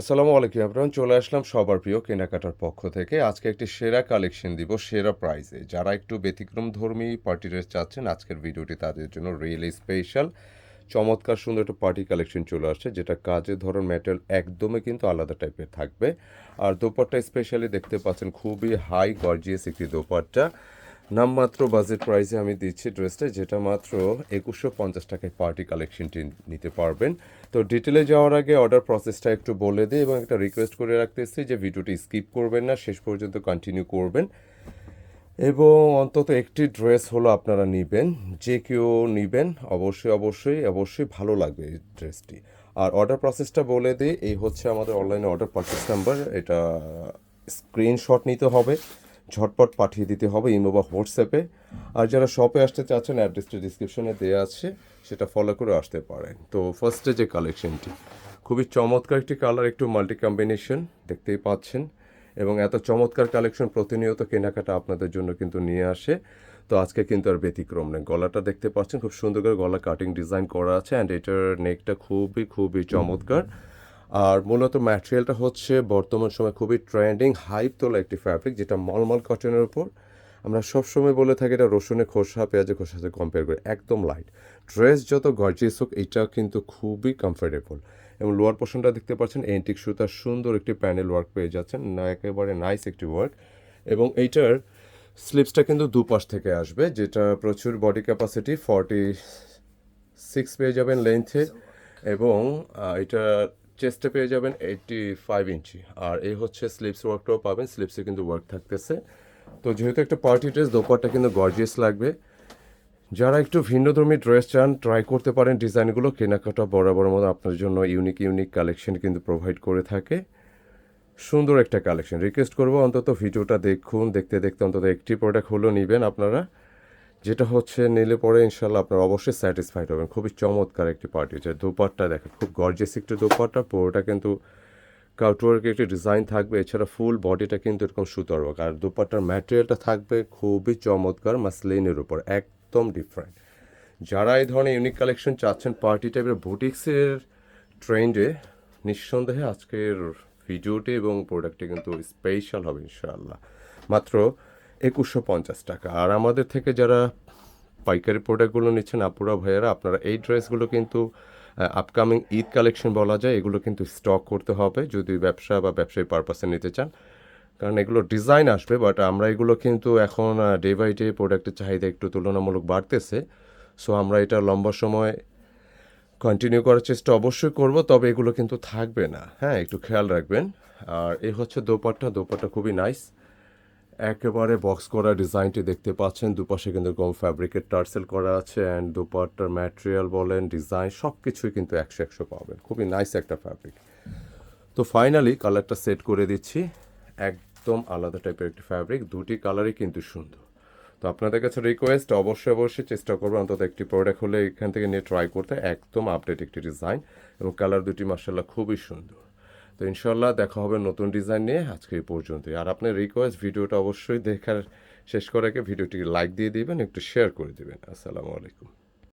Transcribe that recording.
আসসালামু আলাইকুম আপনার চলে আসলাম সবার প্রিয় কেনাকাটার পক্ষ থেকে। আজকে একটি সেরা কালেকশন দিব, সেরা প্রাইসে যারা একটু ব্যতিক্রম ধর্মী পার্টি ড্রেস চাচ্ছেন, আজকের ভিডিওটি তাদের জন্য রিয়েলি স্পেশাল চমৎকার সুন্দর একটা পার্টি কালেকশন চলে আসছে, যেটা কাজের ধরন ম্যাটেরিয়াল একদমই কিন্তু আলাদা টাইপের থাকবে। আর দোপাট্টা স্পেশালি দেখতে পাচ্ছেন, খুবই হাই গর্জিয়াস একটি দোপাট্টা। নামমাত্র বাজেট প্রাইসে আমি দিচ্ছি ড্রেসটা যেটা মাত্র একুশশো পঞ্চাশ টাকায় পার্টি কালেকশনটি নিতে পারবেন। তো ডিটেলে যাওয়ার আগে অর্ডার প্রসেসটা একটু বলে দিই এবং একটা রিকোয়েস্ট করে রাখতেছি যে ভিডিওটি স্কিপ করবেন না, শেষ পর্যন্ত কন্টিনিউ করবেন। এবং অন্তত একটি ড্রেস হলো আপনারা নেবেন, যে কেউ নেবেন, অবশ্যই অবশ্যই অবশ্যই ভালো লাগবে এই ড্রেসটি আর অর্ডার প্রসেসটা বলে দিই, এই হচ্ছে আমাদের অনলাইনে অর্ডার পারচেস নাম্বার এটা স্ক্রিনশট নিতে হবে। ঝটপট পাঠিয়ে দিতে হবে ইমো বা হোয়াটসঅ্যাপে। আর যারা শপে আসতে চাচ্ছেন অ্যাড্রেসটা ডিসক্রিপশনে দেওয়া আছে, সেটা ফলো করে আসতে পারেন। তো ফার্স্টে যে কালেকশনটি খুবই চমৎকার একটি কালার একটু মাল্টি কম্বিনেশন দেখতেই পাচ্ছেন। এবং এত চমৎকার কালেকশন প্রতিনিয়ত কেনাকাটা আপনাদের জন্য কিন্তু নিয়ে আসে। তো আজকে কিন্তু আর ব্যতিক্রম নেই গলাটা দেখতে পাচ্ছেন, খুব সুন্দর করে গলা কাটিং ডিজাইন করা আছে। অ্যান্ড এটার নেকটা খুবই খুবই চমৎকার। আর মূলত ম্যাটেরিয়ালটা হচ্ছে বর্তমান সময় খুবই ট্রেন্ডিং হাইপ তোলা একটি ফ্যাব্রিক যেটা মলমল কটনের উপর। আমরা সবসময় বলে থাকি এটা রসুনের খোসা পেঁয়াজের খোসার সাথে কম্পেয়ার করে, একদম লাইট ড্রেস যত গর্জিয়াস হোক এটা কিন্তু খুবই কমফোর্টেবল এবং লোয়ার পোর্শনটা দেখতে পাচ্ছেন এন্টিক সুতার সুন্দর একটি প্যানেল ওয়ার্ক পেয়ে যাচ্ছেন, না একেবারে নাইস একটি ওয়ার্ক এবং এইটার স্লিপসটা কিন্তু দুপাশ থেকে আসবে, যেটা প্রচুর বডি ক্যাপাসিটি ফর্টি সিক্স পেয়ে যাবেন লেন্থে এবং এটা চেস্টে পেয়ে যাবেন এইটটি ফাইভ ইঞ্চি। আর এই হচ্ছে স্লিপস ওয়ার্কটাও পাবেন স্লিপসে কিন্তু ওয়ার্ক থাকতেছে। তো যেহেতু একটা পার্টি ড্রেস দোপারটা কিন্তু গর্জিয়াস লাগবে। যারা একটু ভিন্নধর্মী ড্রেস চান ট্রাই করতে পারেন। ডিজাইনগুলো কেনাকাটা বরাবর মতো আপনার জন্য ইউনিক ইউনিক কালেকশন কিন্তু প্রোভাইড করে থাকে। সুন্দর একটা কালেকশন রিকোয়েস্ট করব অন্তত ভিডিওটা দেখুন, দেখতে দেখতে অন্তত একটি প্রোডাক্ট হলেও নেবেন আপনারা। যেটা হচ্ছে নিলে পরে ইনশাল্লাহ আপনারা অবশ্যই স্যাটিসফাইড হবেন খুবই চমৎকার একটি পার্টি যে দোপাট্টা দেখেন, খুব গর্জিয়াস একটি দোপাট্টা, পুরোটা কিন্তু কাউটওয়ার্কের একটি ডিজাইন থাকবে, এছাড়া ফুল বডিটা কিন্তু এরকম সুতোর work। আর দোপাট্টার ম্যাটেরিয়ালটা থাকবে খুবই চমৎকার মাসলিনের উপর, একদম ডিফারেন্ট যারা এই ধরনের ইউনিক কালেকশন চাচ্ছেন পার্টি টাইপের বুটিক্সের ট্রেন্ডে নিঃসন্দেহে আজকের ভিডিওটি এবং প্রোডাক্টটি কিন্তু স্পেশাল হবে ইনশাআল্লাহ মাত্র একুশশো পঞ্চাশ টাকা। আর আমাদের থেকে যারা পাইকারি প্রোডাক্টগুলো নিচ্ছেন, আপুরা, ভাইয়ারা, আপনারা এই ড্রেসগুলো কিন্তু আপকামিং ঈদ কালেকশন বলা যায়, এগুলো কিন্তু স্টক করতে হবে যদি ব্যবসা বা ব্যবসায়ী পারপাসে নিতে চান। কারণ এগুলো ডিজাইন আসবে বাট আমরা এগুলো কিন্তু এখন ডে বাই ডে প্রোডাক্টের চাহিদা একটু তুলনামূলক বাড়তেছে। সো আমরা এটা লম্বা সময় কন্টিনিউ করার চেষ্টা অবশ্যই করব, তবে এগুলো কিন্তু থাকবে না। হ্যাঁ একটু খেয়াল রাখবেন। আর এই হচ্ছে দোপাট্টা। দোপাট্টা খুবই নাইস একেবারে বক্স করা ডিজাইনটি দেখতে পাচ্ছেন। দুপাশে কিন্তু কম ফ্যাব্রিকের টার্সেল করা আছে অ্যান্ড দুপাট্টার ম্যাটেরিয়াল বলেন ডিজাইন সব কিছুই কিন্তু একশো একশো পাবেন। খুবই নাইস একটা ফ্যাব্রিক তো ফাইনালি কালারটা সেট করে দিচ্ছি। একদম আলাদা টাইপের একটি ফ্যাব্রিক দুটি কালারই কিন্তু সুন্দর। তো আপনাদের কাছে রিকোয়েস্ট অবশ্যই অবশ্যই চেষ্টা করবেন, অন্তত একটি প্রোডাক্ট হলে এখান থেকে নিয়ে ট্রাই করতে। একদম আপডেট একটি ডিজাইন এবং কালার দুটি মার্শাল্লাহ খুবই সুন্দর। তো ইনশাল্লাহ দেখা হবে নতুন ডিজাইন নিয়ে আজকে এই পর্যন্তই। আর আপনার রিকোয়েস্ট ভিডিওটা অবশ্যই দেখার, শেষ করাকে ভিডিওটি লাইক দিয়ে দিবেন, একটু শেয়ার করে দেবেন। আসসালামু আলাইকুম।